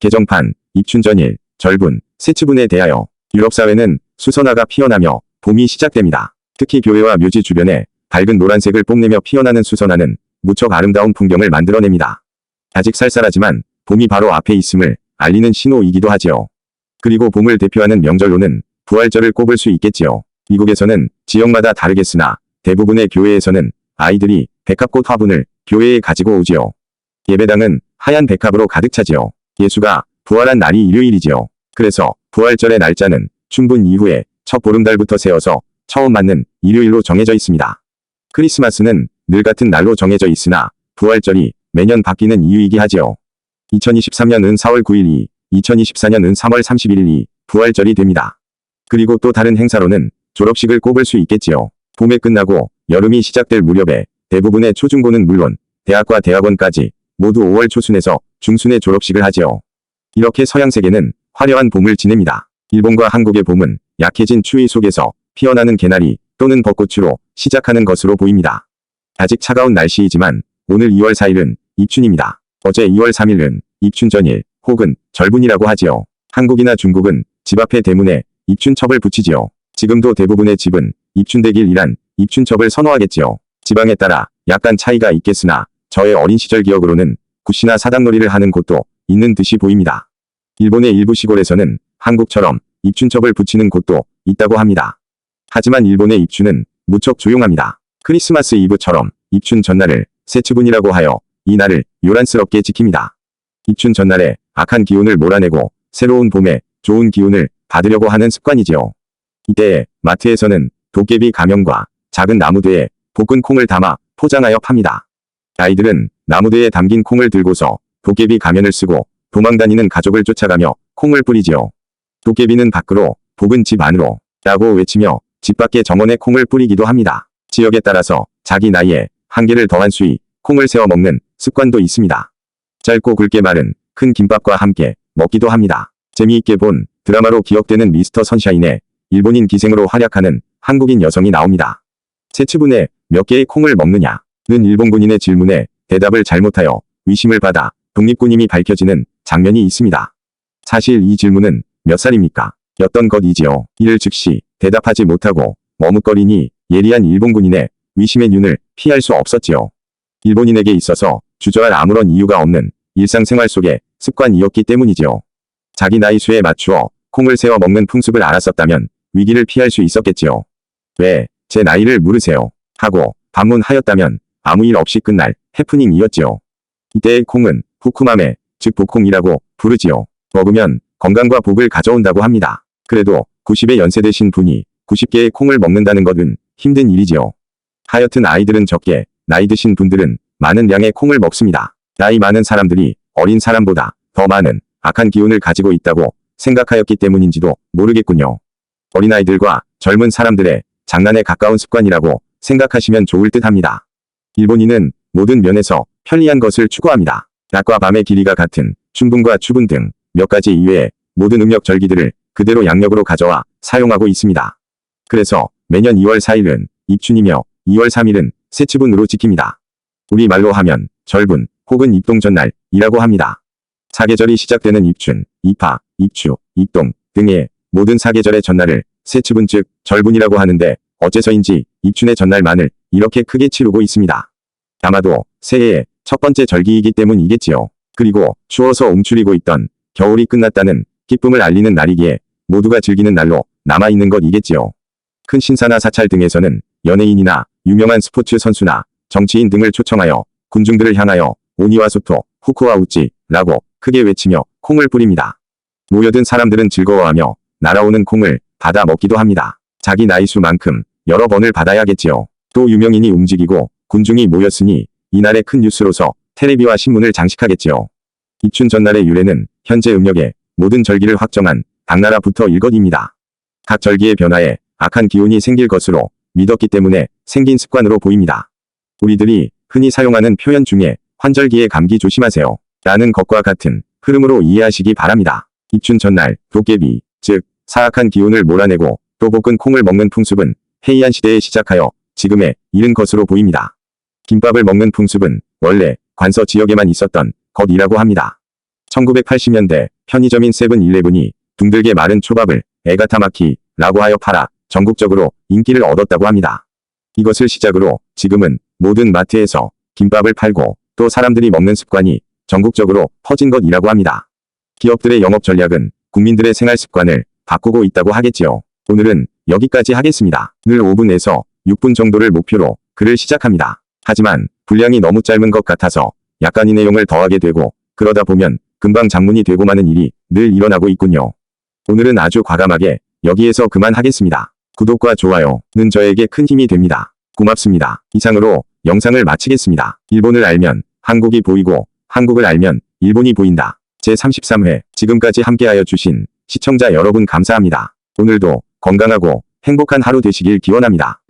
개정판, 입춘전일, 절분, 세추분에 대하여 유럽 사회는 수선화가 피어나며 봄이 시작됩니다. 특히 교회와 묘지 주변에 밝은 노란색을 뽐내며 피어나는 수선화는 무척 아름다운 풍경을 만들어냅니다. 아직 쌀쌀하지만 봄이 바로 앞에 있음을 알리는 신호이기도 하지요. 그리고 봄을 대표하는 명절로는 부활절을 꼽을 수 있겠지요. 미국에서는 지역마다 다르겠으나 대부분의 교회에서는 아이들이 백합꽃 화분을 교회에 가지고 오지요. 예배당은 하얀 백합으로 가득 차지요. 예수가 부활한 날이 일요일이지요. 그래서 부활절의 날짜는 춘분 이후에 첫 보름달부터 세어서 처음 맞는 일요일로 정해져 있습니다. 크리스마스는 늘 같은 날로 정해져 있으나 부활절이 매년 바뀌는 이유이기 하지요. 2023년은 4월 9일이, 2024년은 3월 31일이 부활절이 됩니다. 그리고 또 다른 행사로는 졸업식을 꼽을 수 있겠지요. 봄에 끝나고 여름이 시작될 무렵에 대부분의 초중고는 물론 대학과 대학원까지 모두 5월 초순에서 중순에 졸업식을 하지요. 이렇게 서양 세계는 화려한 봄을 지냅니다. 일본과 한국의 봄은 약해진 추위 속에서 피어나는 개나리 또는 벚꽃으로 시작하는 것으로 보입니다. 아직 차가운 날씨이지만 오늘 2월 4일은 입춘입니다. 어제 2월 3일은 입춘 전일 혹은 절분이라고 하지요. 한국이나 중국은 집 앞에 대문에 입춘첩을 붙이지요. 지금도 대부분의 집은 입춘대길이란 입춘첩을 선호하겠지요. 지방에 따라 약간 차이가 있겠으나 저의 어린 시절 기억으로는 굿이나 사당놀이를 하는 곳도 있는 듯이 보입니다. 일본의 일부 시골에서는 한국처럼 입춘첩을 붙이는 곳도 있다고 합니다. 하지만 일본의 입춘은 무척 조용합니다. 크리스마스 이브처럼 입춘 전날을 세추분이라고 하여 이 날을 요란스럽게 지킵니다. 입춘 전날에 악한 기운을 몰아내고 새로운 봄에 좋은 기운을 받으려고 하는 습관이지요. 이때에 마트에서는 도깨비 가면과 작은 나무대에 볶은 콩을 담아 포장하여 팝니다. 아이들은 나무대에 담긴 콩을 들고서 도깨비 가면을 쓰고 도망다니는 가족을 쫓아가며 콩을 뿌리지요. 도깨비는 밖으로, 복은 집 안으로 라고 외치며 집 밖에 정원에 콩을 뿌리기도 합니다. 지역에 따라서 자기 나이에 한 개를 더한 수위 콩을 세워 먹는 습관도 있습니다. 짧고 굵게 마른 큰 김밥과 함께 먹기도 합니다. 재미있게 본 드라마로 기억되는 미스터 선샤인에 일본인 기생으로 활약하는 한국인 여성이 나옵니다. 세츠분에 몇 개의 콩을 먹느냐 는 일본 군인의 질문에 대답을 잘못하여 위심을 받아 독립군임이 밝혀지는 장면이 있습니다. 사실 이 질문은 몇 살입니까? 였던 것이지요. 이를 즉시 대답하지 못하고 머뭇거리니 예리한 일본 군인의 위심의 눈을 피할 수 없었지요. 일본인에게 있어서 주저할 아무런 이유가 없는 일상생활 속의 습관이었기 때문이지요. 자기 나이 수에 맞추어 콩을 세워 먹는 풍습을 알았었다면 위기를 피할 수 있었겠지요. 왜, 제 나이를 물으세요. 하고 반문하였다면 아무 일 없이 끝날 해프닝이었지요. 이때의 콩은 후쿠마메, 즉 복콩이라고 부르지요. 먹으면 건강과 복을 가져온다고 합니다. 그래도 90의 연세 되신 분이 90개의 콩을 먹는다는 것은 힘든 일이지요. 하여튼 아이들은 적게, 나이 드신 분들은 많은 양의 콩을 먹습니다. 나이 많은 사람들이 어린 사람보다 더 많은 악한 기운을 가지고 있다고 생각하였기 때문인지도 모르겠군요. 어린아이들과 젊은 사람들의 장난에 가까운 습관이라고 생각하시면 좋을 듯 합니다. 일본인은 모든 면에서 편리한 것을 추구합니다. 낮과 밤의 길이가 같은 춘분과 추분 등 몇 가지 이외에 모든 음력 절기들을 그대로 양력으로 가져와 사용하고 있습니다. 그래서 매년 2월 4일은 입춘이며 2월 3일은 세치분으로 지킵니다. 우리 말로 하면 절분 혹은 입동 전날이라고 합니다. 사계절이 시작되는 입춘, 입하, 입추, 입동 등의 모든 사계절의 전날을 세치분 즉 절분이라고 하는데 어째서인지 입춘의 전날 만을 이렇게 크게 치르고 있습니다. 아마도 새해의 첫 번째 절기이기 때문이겠지요. 그리고 추워서 움츠리고 있던 겨울이 끝났다는 기쁨을 알리는 날이기에 모두가 즐기는 날로 남아있는 것이겠지요. 큰 신사나 사찰 등에서는 연예인이나 유명한 스포츠 선수나 정치인 등을 초청하여 군중들을 향하여 오니와 소토, 후쿠와 우찌 라고 크게 외치며 콩을 뿌립니다. 모여든 사람들은 즐거워하며 날아오는 콩을 받아 먹기도 합니다. 자기 나이 수만큼 여러 번을 받아야겠지요. 또 유명인이 움직이고 군중이 모였으니 이날의 큰 뉴스로서 테레비와 신문을 장식하겠지요. 입춘 전날의 유래는 현재 음력의 모든 절기를 확정한 당나라부터 일것입니다. 각 절기의 변화에 악한 기운이 생길 것으로 믿었기 때문에 생긴 습관으로 보입니다. 우리들이 흔히 사용하는 표현 중에 환절기에 감기 조심하세요. 라는 것과 같은 흐름으로 이해하시기 바랍니다. 입춘 전날 도깨비, 즉 사악한 기운을 몰아내고 또 볶은 콩을 먹는 풍습은 해이한 시대에 시작하여 지금에 이른 것으로 보입니다. 김밥을 먹는 풍습은 원래 관서 지역에만 있었던 것이라고 합니다. 1980년대 편의점인 세븐일레븐이 둥들게 마른 초밥을 에가타마키라고 하여 팔아 전국적으로 인기를 얻었다고 합니다. 이것을 시작으로 지금은 모든 마트에서 김밥을 팔고 또 사람들이 먹는 습관이 전국적으로 퍼진 것이라고 합니다. 기업들의 영업 전략은 국민들의 생활 습관을 바꾸고 있다고 하겠지요. 오늘은 여기까지 하겠습니다. 늘 5분에서 6분 정도를 목표로 글을 시작합니다. 하지만 분량이 너무 짧은 것 같아서 약간의 내용을 더하게 되고 그러다 보면 금방 장문이 되고 마는 일이 늘 일어나고 있군요. 오늘은 아주 과감하게 여기에서 그만하겠습니다. 구독과 좋아요는 저에게 큰 힘이 됩니다. 고맙습니다. 이상으로 영상을 마치겠습니다. 일본을 알면 한국이 보이고 한국을 알면 일본이 보인다. 제33회 지금까지 함께하여 주신 시청자 여러분 감사합니다. 오늘도 건강하고 행복한 하루 되시길 기원합니다.